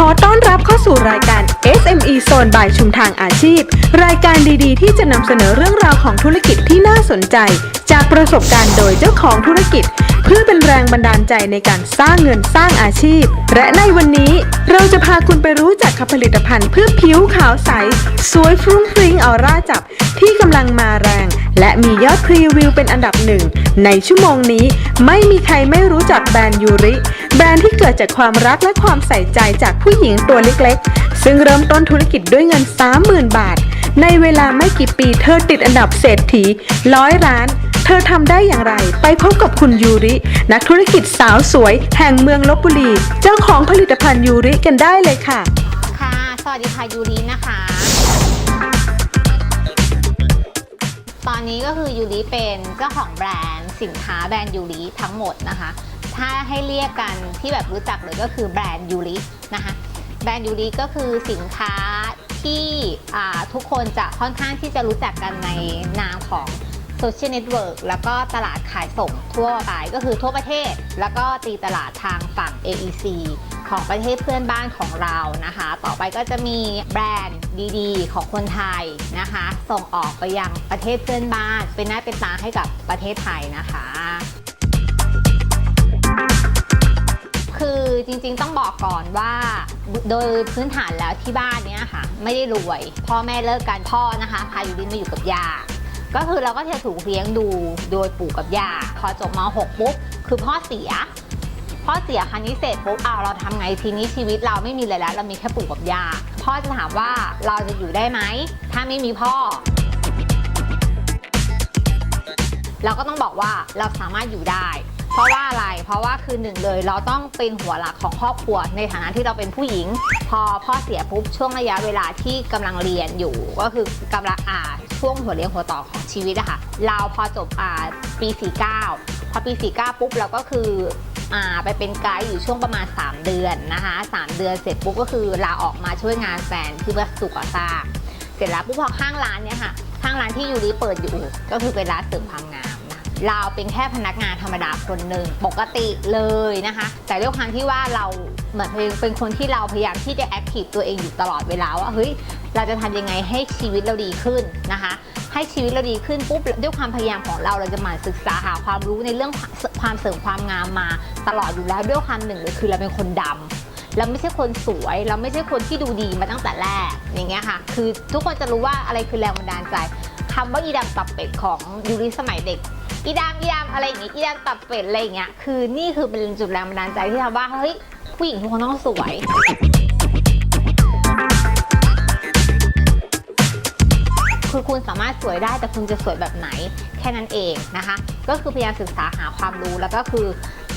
ขอต้อนรับเข้าสู่รายการ SME โซนบายชุมทางอาชีพ รายการดีๆ ที่จะนำเสนอเรื่องราวของธุรกิจที่น่าสนใจ จากประสบการณ์โดยเจ้าของธุรกิจ เพื่อเป็นแรงบันดาลใจในการสร้างเงินสร้างอาชีพ และในวันนี้ เราจะพาคุณไปรู้จักกับผลิตภัณฑ์เพื่อผิวขาวใส สวยฟรุ้งฟริ้งออร่าจับที่กำลังมาแรง และมียอดพรีวิวเป็นอันดับหนึ่งในชั่วโมงนี้ไม่มีใครไม่รู้จักแบรนด์ยูริ แบรนด์ที่เกิดจากความรักและความใส่ใจจากผู้หญิงตัวเล็กๆ ซึ่งเริ่มต้นธุรกิจด้วยเงิน 30,000 บาท ในเวลาไม่กี่ปีเธอติดอันดับเศรษฐีร้อยล้านเธอทำได้อย่างไร ไปพบกับคุณยูริ นักธุรกิจสาวสวย แห่งเมืองลบบุรี เจ้าของผลิตภัณฑ์ยูริกันได้เลยค่ะ ค่ะ สวัสดีค่ะยูรินะคะ ตอนนี้ก็คือยูริเป็นเจ้าของแบรนด์สินค้าแบรนด์ยูริทั้งหมดนะคะ ถ้าให้เรียกกันที่แบบรู้จักเลยก็คือแบรนด์ยูรินะคะ แบรนด์ยูริก็คือสินค้าที่ทุกคนจะค่อนข้างที่จะรู้จักกันในนามของโซเชียลเน็ตเวิร์กแล้วก็ตลาดขายส่งทั่วไปก็คือทั่วประเทศ แล้วก็ตีตลาดทางฝั่ง AEC ของประเทศเพื่อนบ้านของเรานะคะ ต่อไปก็จะมีแบรนด์ดีๆ ของคนไทยนะคะ ส่งออกไปยังประเทศเพื่อนบ้าน เป็นหน้าเป็นตาให้กับประเทศไทยนะคะคือจริงๆต้องบอกก่อนว่า โดยพื้นฐานแล้วที่บ้านเนี้ยค่ะ ไม่ได้รวย พ่อแม่เลิกกันพ่อนะคะพาอยุรินมาอยู่กับยาก็คือเราก็จะถูกเลี้ยงดูโดยปู่กับยาพอจบม .6 ปุ๊บคือพ่อเสีย พ่อเสียคันนี้เสร็จปุ๊บอ้าวเราทำไงทีนี้ชีวิตเราไม่มีเลยแล้ว เรามีแค่ปู่กับย่าพ่อจะถามว่าเราจะอยู่ได้ไหมถ้าไม่มีพ่อ เราก็ต้องบอกว่าเราสามารถอยู่ได้ เพราะว่าอะไร เพราะว่าคือหนึ่งเลย เราต้องเป็นหัวหลักของครอบครัว ในฐานะที่เราเป็นผู้หญิง พอพ่อเสียปุ๊บช่วงระยะเวลาที่กำลังเรียนอยู่ ก็คือกำลังอ่าช่วงหัวเรียนหัวต่อของชีวิตอะค่ะเราพอจบอ่าปี 49 พอปี 49 ปุ๊บเราก็คือ อ่าไปเป็นไกด์อยู่ช่วงประมาณ 3 เดือนนะคะ 3 เดือนเสร็จปุ๊บก็คือลาออกมาช่วยงานแฟนที่วัสดุก่อสร้างเสร็จแล้วปุ๊บพอข้างร้านเนี่ยค่ะข้างร้านที่ยูริเปิดอยู่ ก็คือเป็นร้านเสริมความงามนะเราเป็นแค่พนักงานธรรมดาคนหนึ่งปกติเลยนะคะ แต่ด้วยความที่ว่าเราเหมือนเป็นคนที่เราพยายามที่จะแอคทีฟตัวเองอยู่ตลอดเวลาว่าเฮ้ยเราจะทำยังไงให้ชีวิตเราดีขึ้นนะคะ ให้ชีวิตเราดีขึ้นปุ๊บด้วยความพยายามของเราเราจะหมาศึกษาหาความรู้ในเรื่องความเสริมความงามมา ตลอดอยู่แล้วด้วยความหนึ่งเลยคือเราเป็นคนดำเราไม่ใช่คนสวย เราไม่ใช่คนที่ดูดีมาตั้งแต่แรกอย่างเงี้ยค่ะ คือทุกคนจะรู้ว่าอะไรคือแรงบันดาลใจคำว่าอีดำตับเป็ดของยูริสมัยเด็กอีดำอีดำอะไรอย่างเงี้ยอีดำตับเป็ดอะไรอย่างเงี้ยคือนี่คือเป็นจุดแรงบันดาลใจที่ทำว่าเฮ้ยผู้หญิงทุกคนต้องสวย คือคุณสามารถสวยได้แต่คุณจะสวยแบบไหนแค่นั้นเองนะคะ ก็คือพยายามศึกษาหาความรู้แล้วก็คือ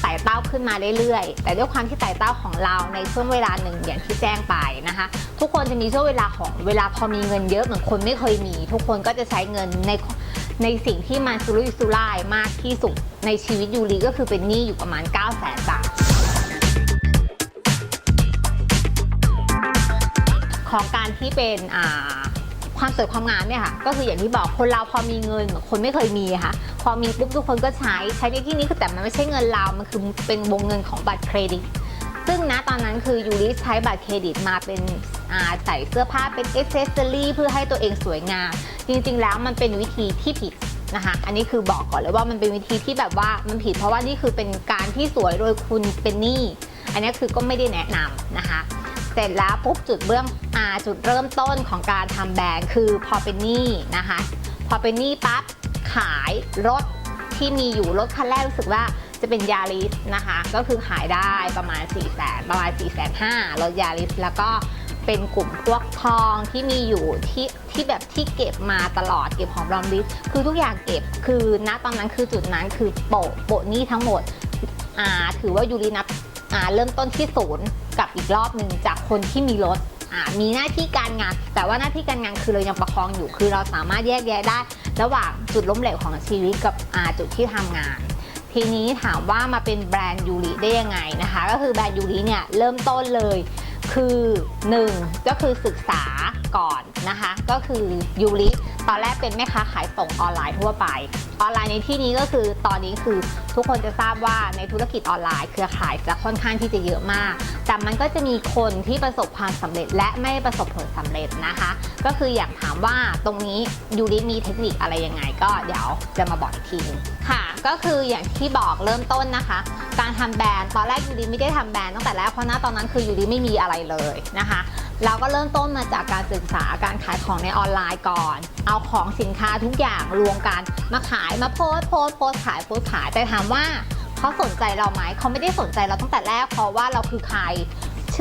ไต่เต้าขึ้นมาเรื่อยๆ แต่ด้วยความที่ไต่เต้าของเราในช่วงเวลาหนึ่งอย่างที่แจ้งไปนะคะ ทุกคนจะมีช่วงเวลาของเวลาพอมีเงินเยอะเหมือนคนไม่เคยมี ทุกคนก็จะใช้เงินในในสิ่งที่มันสุรุ่ยสุร่ายมากที่สุดในชีวิตยูรีก็คือเป็นหนี้อยู่ประมาณ 9 0 0 0 0 0บาทของการที่เป็นอ่า ความสวยความงามเนี่ยค่ะ ก็คืออย่างที่บอกคนเราพอมีเงินคนไม่เคยมีค่ะ พอมีปุ๊บทุกคนก็ใช้ใช้ในที่นี้คือแต่มันไม่ใช่เงินเรา มันคือเป็นวงเงินของบัตรเครดิต ซึ่งนะตอนนั้นคือยูริใช้บัตรเครดิตมาเป็นใส่เสื้อผ้าเป็นเอเซสซอรี่เพื่อให้ตัวเองสวยงาม จริงๆแล้วมันเป็นวิธีที่ผิดนะคะ อันนี้คือบอกก่อนเลยว่ามันเป็นวิธีที่แบบว่ามันผิดเพราะว่านี่คือเป็นการที่สวยโดยคุณเป็นหนี้ อันนี้คือก็ไม่ได้แนะนำนะคะ เสร็จแล้วปุ๊บจุดเบื้องอาจุดเริ่มต้นของการทำแบรนด์คือพอเป็นหนี้นะคะ พอเป็นหนี้ปั๊บขายรถที่มีอยู่รถคันแรกรู้สึกว่าจะเป็นยาริสนะคะ ก็คือขายได้ประมาณ 4 0 0แสนประมาณ4 5 0 0 0รถยาริสแล้วก็เป็นกลุ่มพวกทองที่มีอยู่ที่ที่แบบที่เก็บมาตลอดเก็บหอมรอมริบคือทุกอย่างเก็บคือณตอนนั้นคือจุดนั้นคือโปะโปะหนี้ทั้งหมดอ่าถือว่ายูรินับ อ่าเริ่มต้นที่ศูนย์กับอีกรอบหนึ่งจากคนที่มีรถอ่ามีหน้าที่การงาน แต่ว่าหน้าที่การงานคือเรายังประคองอยู่ คือเราสามารถแยกแยะได้ ระหว่างจุดล้มเหลวของชีวิตกับอ่าจุดที่ทำงาน ทีนี้ถามว่ามาเป็นแบรนด์ยูริได้ยังไงนะคะ ก็คือแบรนด์ยูริเนี่ยเริ่มต้นเลยคือ 1 ก็คือศึกษาก่อน นะคะ ก็คือยูริตอนแรกเป็นแม่ค้าขายส่งออนไลน์ทั่วไป ออนไลน์ในที่นี้ก็คือตอนนี้คือทุกคนจะทราบว่าในธุรกิจออนไลน์ เครือข่ายจะค่อนข้างที่จะเยอะมาก แต่มันก็จะมีคนที่ประสบความสำเร็จ และไม่ประสบผลสำเร็จนะคะ ก็คืออยากถามว่าตรงนี้ยูริมีเทคนิคอะไรยังไง ก็เดี๋ยวจะมาบอกอีกทีนึงค่ะ ก็คืออย่างที่บอกเริ่มต้นนะคะ การทำแบรนด์ตอนแรกยูริไม่ได้ทำแบรนด์ตั้งแต่แรกเพราะหน้าตอนนั้นคือยูริไม่มีอะไรเลยนะคะ เราก็เริ่มต้นมาจากการศึกษาการขายของในออนไลน์ก่อน เอาของสินค้าทุกอย่างรวมกันมาขายมาโพสโพสโพสขายโพสขายแต่ถามว่าเขาสนใจเราไหมเขาไม่ได้สนใจเราตั้งแต่แรกเพราะว่าเราคือใคร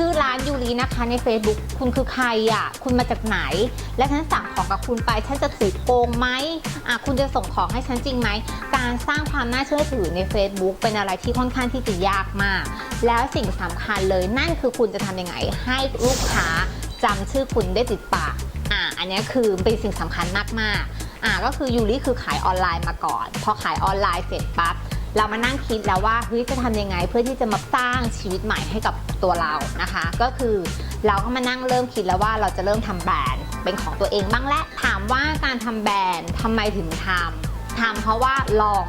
ชื่อร้านยูรีนะคะใน Facebook คุณคือใครอะ คุณมาจากไหน และฉันสั่งของกับคุณไป ฉันจะถูกโกงไหมอะคุณจะส่งของให้ฉันจริงไหม การสร้างความน่าเชื่อถือใน Facebook เป็นอะไรที่ค่อนข้างที่จะยากมาก แล้วสิ่งสำคัญเลยนั่นคือคุณจะทำยังไง ให้ลูกค้าจำชื่อคุณได้ติดปากอะอันนี้คือเป็นสิ่งสำคัญมากๆอะก็คือยูริคือขายออนไลน์มาก่อน พอขายออนไลน์เสร็จปั๊บเรามานั่งคิดแล้วว่าเฮ้ยจะทำยังไงเพื่อที่จะมาสร้างชีวิตใหม่ให้กับ ตัวเรานะคะ ก็คือเราก็มานั่งเริ่มคิดแล้วว่าเราจะเริ่มทำแบรนด์เป็นของตัวเองบ้างและถามว่าการทำแบรนด์ทำไมถึงทำทำเพราะว่าลอง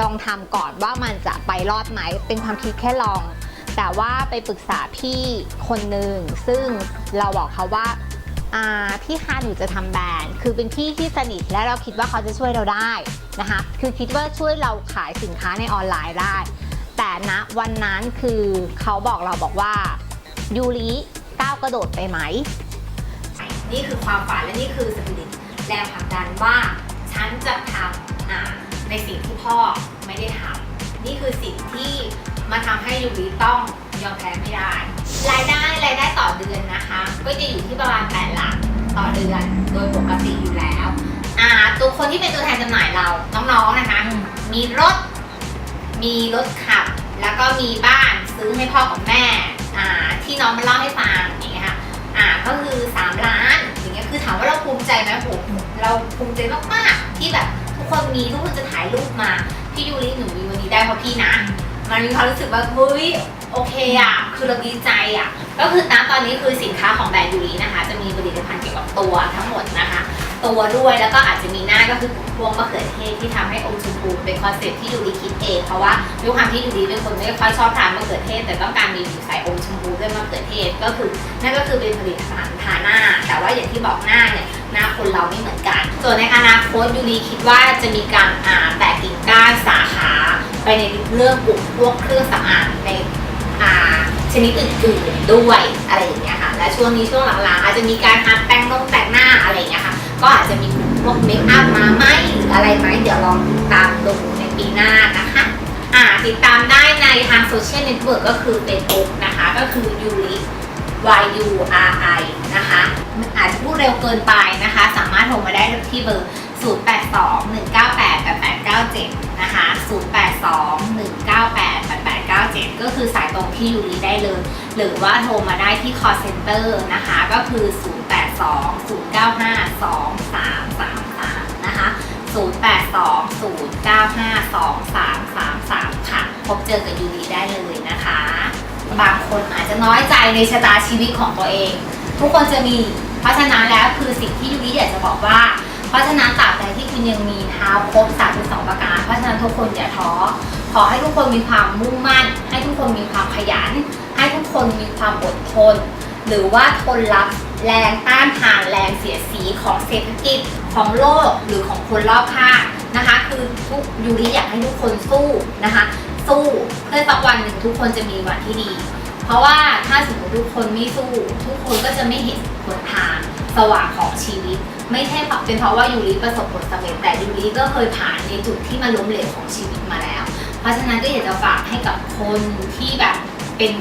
ลองทำก่อนว่ามันจะไปรอดไหมเป็นความคิดแค่ลอง แต่ว่าไปปรึกษาพี่คนหนึ่งซึ่งเราบอกเขาว่าพี่คะหนูจะทำแบรนด์ คือเป็นพี่ที่สนิทและเราคิดว่าเขาจะช่วยเราได้นะคะ คือคิดว่าช่วยเราขายสินค้าในออนไลน์ได้ แต่ณวันนั้นคือเขาบอกเราบอกว่ายูริก้าวกระโดดไปไหม นี่คือความฝันและนี่คือสปิริตแรงผลักดันว่าฉันจะทำอ่าในสิ่งที่พ่อไม่ได้ทำนี่คือสิ่งที่มาทำให้ยูริต้องยอมแพ้ไม่ได้ รายได้รายได้ต่อเดือนนะคะ ก็จะอยู่ที่ประมาณ8หลักต่อเดือนโดยปกติอยู่แล้วอ่าตัวคนที่เป็นตัวแทนจำหน่ายเราน้องๆนะคะ มีรถ มีรถขับ แล้วก็มีบ้านซื้อให้พ่อกับแม่อ่าที่น้องมาเล่าให้ฟังอย่างเงี้ยค่ะอ่าก็คือ 3 ล้านอย่างเงี้ยคือถามว่าเราภูมิใจไหมโหเราภูมิใจมากๆ ที่แบบทุกคนมีทุกคนจะถ่ายรูปมาพี่ยูริหนูมีวันนี้ได้เพราะพี่นะมันมีความรู้สึกว่าเฮ้ยโอเคอะคือเราดีใจอะก็คือณตอนนี้คือสินค้าของแบรนด์ยูรินะคะ จะมีผลิตภัณฑ์เกี่ยวกับตัวทั้งหมดนะคะ ตัวด้วยแล้วก็อาจจะมีหน้าก็คือพวงมะเขือเทศที่ทำให้อมชมพูเป็นคอนเซ็ปต์ที่ยูริคิดเองเพราะว่าด้วยความที่ยูริเป็นคนไม่ค่อยชอบทานมะเขือเทศ แต่ต้องการมีผิวใสอมชมพูด้วยมะเขือเทศก็คือนั่นก็คือเป็นผลิตภัณฑ์ทาหน้า แต่ว่าอย่างที่บอกหน้าเนี่ยหน้าคนเราไม่เหมือนกัน ส่วนในอนาคตยูริคิดว่าจะมีการอ่าแตกกิ่งก้านสาขาไปในเรื่องกลุ่มพวกเครื่องสำอางในอ่าชนิดอื่นๆด้วยอะไรอย่างเงี้ยค่ะและช่วงนี้ช่วงหลังๆอาจจะมีการทำแต่งนงแต่งหน้า โซเชียลเน็ตเวิร์กก็คือ Facebook นะคะ ก็คือยูริ Y U R I นะคะอาจจะพูดเร็วเกินไปนะคะ สามารถโทรมาได้ที่เบอร์ 0821988897 นะคะ 0821988897 ก็คือสายตรงที่ยูรีได้เลย หรือว่าโทรมาได้ที่ call center นะคะ ก็คือ 0820952333 นะคะ 0820952333 พบเจอกับยูรีได้เลยนะคะ บางคนอาจจะน้อยใจในชะตาชีวิตของตัวเอง ทุกคนจะมี เพราะฉะนั้นแล้วคือสิ่งที่ยูริอยากจะบอกว่า เพราะฉะนั้นตราบใดที่คุณยังมีเท้าครบ32ประการ เพราะฉะนั้นทุกคนอย่าท้อขอให้ทุกคนมีความมุ่งมั่น ให้ทุกคนมีความขยัน ให้ทุกคนมีความอดทน หรือว่าทนรับแรงต้านทานแรงเสียสีของเศรษฐกิจของโลกหรือของคนรอบข้างนะคะ คือทุกยูริอยากให้ทุกคนสู้นะคะ สู้เพื่อสักวันหนึ่งทุกคนจะมีวันที่ดี เพราะว่าถ้าสมมติทุกคนไม่สู้ ทุกคนก็จะไม่เห็นหนทางสว่างของชีวิต ไม่ใช่เพราะเป็นเพราะว่ายูริประสบผลสำเร็จแต่ยูริก็เคยผ่านในจุดที่มันล้มเหลวของชีวิตมาแล้ว เพราะฉะนั้นก็อยากจะฝากให้กับคนที่แบบเป็น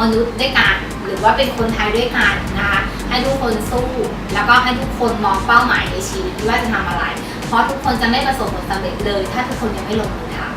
มนุษย์ด้วยกันหรือว่าเป็นคนไทยด้วยกันนะคะให้ทุกคนสู้ แล้วก็ให้ทุกคนมองเป้าหมายในชีวิตว่าจะทำอะไร เพราะทุกคนจะไม่ประสบผลสำเร็จเลย ถ้าทุกคนยังไม่ลงมือทำ